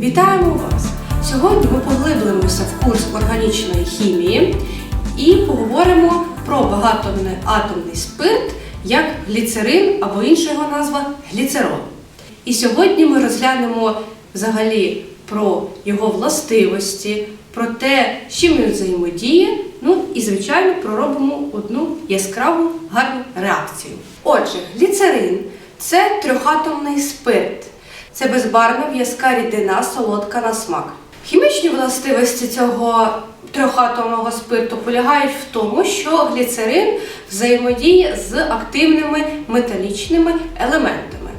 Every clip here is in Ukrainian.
Вітаємо вас! Сьогодні ми поглиблимося в курс органічної хімії і поговоримо про багатомний атомний спирт як гліцерин або інша його назва гліцерол. І сьогодні ми розглянемо взагалі про його властивості, про те, з чим він взаємодіє, ну і, звичайно, проробимо одну яскраву гарну реакцію. Отже, гліцерин це трьохатомний спирт. Це безбарвна в'язка рідина, солодка на смак. Хімічні властивості цього трьохатомного спирту полягають в тому, що гліцерин взаємодіє з активними металічними елементами.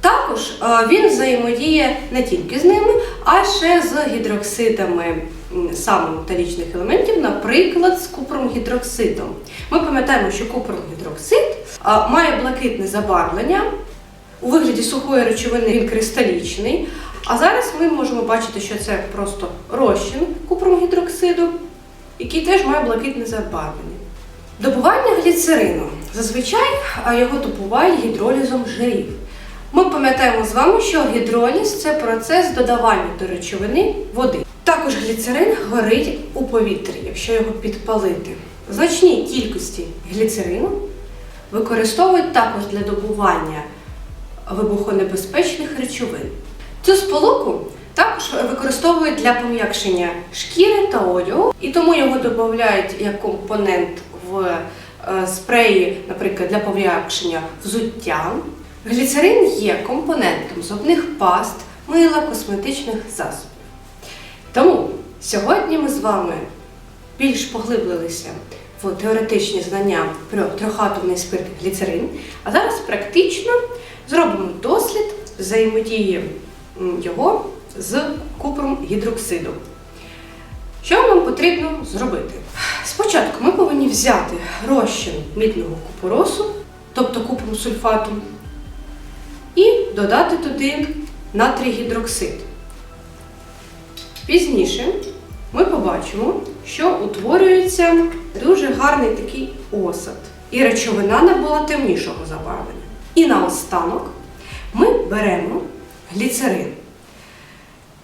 Також е, він взаємодіє не тільки з ними, а ще з гідроксидами саме металічних елементів, наприклад, з купром гідроксидом. Ми пам'ятаємо, що купром гідроксид е, має блакитне забарвлення. У вигляді сухої речовини він кристалічний. А зараз ми можемо бачити, що це просто розчин купром гідроксиду, який теж має блакитне забарвлення. Добування гліцерину. Зазвичай його добувають гідролізом жирів. Ми пам'ятаємо з вами, що гідроліз це процес додавання до речовини води. Також гліцерин горить у повітрі, якщо його підпалити. Значні кількості гліцерину використовують також для добування вибухонебезпечних речовин. Цю сполуку також використовують для пом'якшення шкіри та одягу, і тому його додають як компонент в е, спреї, наприклад, для пом'якшення взуття. Гліцерин є компонентом зубних паст, мила, косметичних засобів. Тому сьогодні ми з вами більш поглиблилися в теоретичні знання про трьохатомний спирт гліцерин, а зараз практично зробимо дослід взаємодії його з купром гідроксиду. Що нам потрібно зробити? Спочатку ми повинні взяти розчин мідного купоросу, тобто купром сульфату, і додати туди натрій гідроксид. Пізніше ми побачимо, що утворюється дуже гарний такий осад. І речовина набула темнішого забарвлення. І наостанок ми беремо гліцерин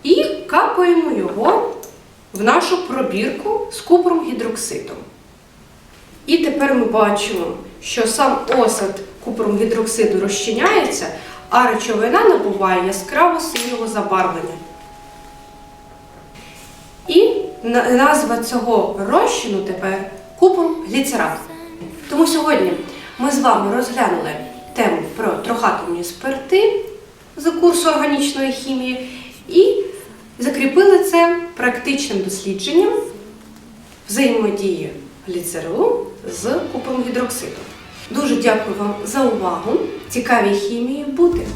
і капаємо його в нашу пробірку з купром гідроксидом. І тепер ми бачимо, що сам осад купром гідроксиду розчиняється, а речовина набуває яскраво синього забарвлення. Назва цього розчину тепер купром гліцерат. Тому сьогодні ми з вами розглянули тему про трохатомні спирти з курсу органічної хімії і закріпили це практичним дослідженням взаємодії гліцерину з купром гідроксиду. Дуже дякую вам за увагу. Цікавій хімії бути!